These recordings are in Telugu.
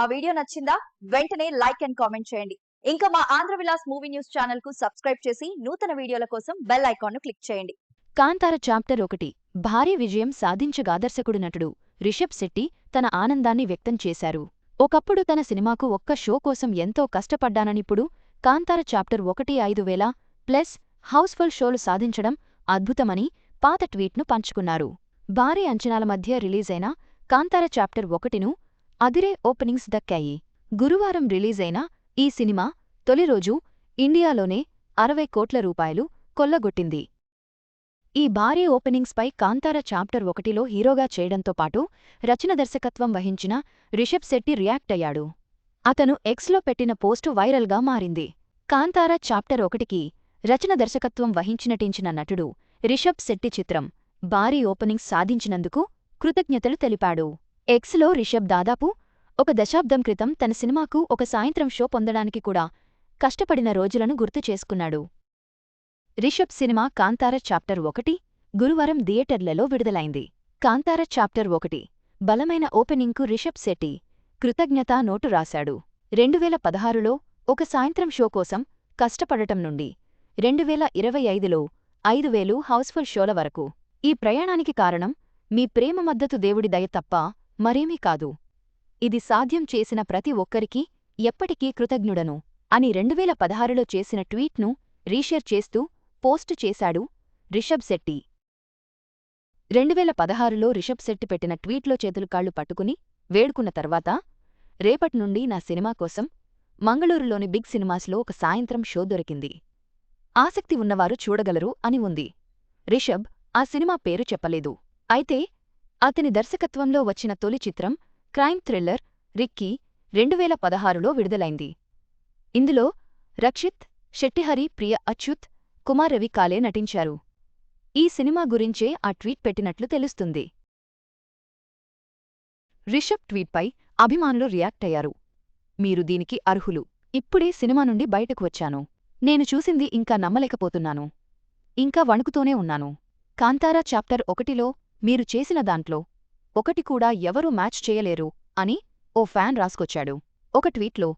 ఆ వీడియో నచ్చిందా? వెంటనే లైక్ అండ్ కామెంట్ చేయండి. ఇంకా మా ఆంధ్ర విలాస్ మూవీ న్యూస్ ఛానల్కు సబ్స్క్రైబ్ చేసి నూతన వీడియోల కోసం బెల్ ఐకాన్ను క్లిక్ చేయండి. కాంతార చాప్టర్ ఒకటి భారీ విజయం సాధించగా దర్శకుడు నటుడు రిషబ్ శెట్టి తన ఆనందాన్ని వ్యక్తం చేశారు. ఒకప్పుడు తన సినిమాకు ఒక్క షో కోసం ఎంతో కష్టపడ్డాననిప్పుడు కాంతార చాప్టర్ ఒకటి ఐదు వేల ప్లస్ హౌస్ఫుల్ షోలు సాధించడం అద్భుతమని పాత ట్వీట్ను పంచుకున్నారు. భారీ అంచనాల మధ్య రిలీజైన కాంతార చాప్టర్ ఒకటిను అదిరే ఓపెనింగ్స్ దక్కాయి. గురువారం రిలీజైన ఈ సినిమా తొలి రోజు ఇండియాలోనే అరవై కోట్ల రూపాయలు కొల్లగొట్టింది. ఈ భారీ ఓపెనింగ్స్పై కాంతార చాప్టర్ ఒకటిలో హీరోగా చేయడంతో పాటు రచన దర్శకత్వం వహించిన రిషబ్ శెట్టి రియాక్ట్ అయ్యాడు. అతను ఎక్స్లో పెట్టిన పోస్టు వైరల్గా మారింది. కాంతార చాప్టర్ ఒకటికి రచన దర్శకత్వం వహించినటించిన నటుడు రిషబ్ శెట్టి చిత్రం భారీ ఓపెనింగ్స్ సాధించినందుకు కృతజ్ఞతలు తెలిపాడు. ఎక్స్లో రిషబ్ దాదాపు ఒక దశాబ్దం క్రితం తన సినిమాకు ఒక సాయంత్రం షో పొందడానికి కూడా కష్టపడిన రోజులను గుర్తు చేసుకున్నాడు. రిషబ్ సినిమా కాంతార చాప్టర్ ఒకటి గురువారం థియేటర్లలో విడుదలైంది. కాంతార చాప్టర్ ఒకటి బలమైన ఓపెనింగ్కు రిషబ్ శెట్టి కృతజ్ఞతా నోటు రాశాడు. రెండువేల పదహారులో ఒక సాయంత్రం షో కోసం కష్టపడటం నుండి రెండువేల ఇరవై ఐదులో ఐదు వేలు హౌస్ఫుల్ షోల వరకు. ఈ ప్రయాణానికి కారణం మీ ప్రేమ మద్దతు దేవుడి దయ తప్ప మరేమీ కాదు. ఇది సాధ్యం చేసిన ప్రతి ఒక్కరికీ ఎప్పటికీ కృతజ్ఞుడను అని రెండువేల పదహారులో చేసిన ట్వీట్ను రీషేర్ చేస్తూ పోస్టు చేశాడు రిషబ్ శెట్టి. రెండువేల పదహారులో రిషబ్ శెట్టి పెట్టిన ట్వీట్లో చేతులు కాళ్ళు పట్టుకుని వేడుకున్న తర్వాత రేపట్నుండి నా సినిమా కోసం మంగళూరులోని బిగ్ సినిమాస్లో ఒక సాయంత్రం షో దొరికింది. ఆసక్తి ఉన్నవారు చూడగలరు అని ఉంది. రిషబ్ ఆ సినిమా పేరు చెప్పలేదు. అయితే అతని దర్శకత్వంలో వచ్చిన తొలి చిత్రం క్రైమ్ థ్రిల్లర్ రిక్కీ రెండువేల పదహారులో విడుదలైంది. ఇందులో రక్షిత్ శెట్టిహరి ప్రియ అచ్యుత్ కుమార్ రవి కాలే నటించారు. ఈ సినిమా గురించే ఆ ట్వీట్ పెట్టినట్లు తెలుస్తుంది. రిషబ్ ట్వీట్పై అభిమానులు రియాక్ట్ అయ్యారు. మీరు దీనికి అర్హులు. ఇప్పుడే సినిమా నుండి బయటకు వచ్చాను. నేను చూసింది ఇంకా నమ్మలేకపోతున్నాను. ఇంకా వణుకుతూనే ఉన్నాను. కాంతారా చాప్టర్ ఒకటిలో మీరు చేసిన దాంట్లో ఒకటి కూడా ఎవరూ మ్యాచ్ చేయలేరు అని ఓ ఫ్యాన్ రాసుకొచ్చాడు. ఒక ట్వీట్లో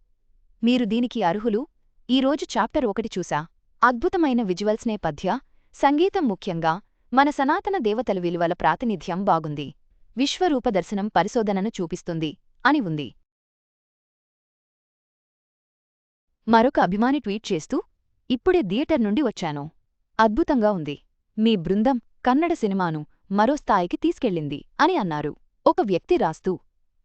మీరు దీనికి అర్హులు. ఈరోజు చాప్టర్ ఒకటి చూసా. అద్భుతమైన విజువల్స్నే పథ్య సంగీతం ముఖ్యంగా మన సనాతన దేవతల విలువల ప్రాతినిధ్యం బాగుంది. విశ్వరూప దర్శనం పరిశోధనను చూపిస్తుంది అని ఉంది. మరొక అభిమాని ట్వీట్ చేస్తూ ఇప్పుడే థియేటర్ నుండి వచ్చాను. అద్భుతంగా ఉంది. మీ బృందం కన్నడ సినిమాను మరో స్థాయికి తీసుకెళ్ళింది అని అన్నారు. ఒక వ్యక్తి రాస్తూ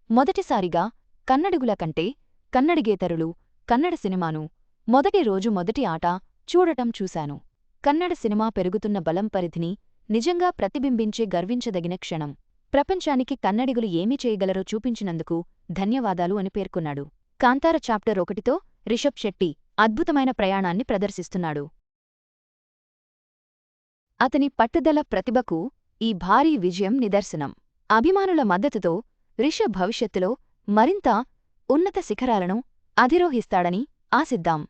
మొదటిసారిగా కన్నడిగుల కంటే కన్నడిగేతరులు కన్నడ సినిమాను మొదటి రోజు మొదటి ఆట చూడటం చూశాను. కన్నడ సినిమా పెరుగుతున్న బలం పరిధిని నిజంగా ప్రతిబింబించే గర్వించదగిన క్షణం. ప్రపంచానికి కన్నడిగులు ఏమి చేయగలరో చూపించినందుకు ధన్యవాదాలు అని పేర్కొన్నాడు. కాంతార చాప్టర్ ఒకటితో రిషబ్ శెట్టి అద్భుతమైన ప్రయాణాన్ని ప్రదర్శిస్తున్నాడు. అతని పట్టుదల ప్రతిభకు ఈ భారీ విజయం నిదర్శనం. అభిమానుల మద్దతుతో రిషబ్ భవిష్యత్తులో మరింత ఉన్నత శిఖరాలను అధిరోహిస్తాడని ఆశిద్దాం.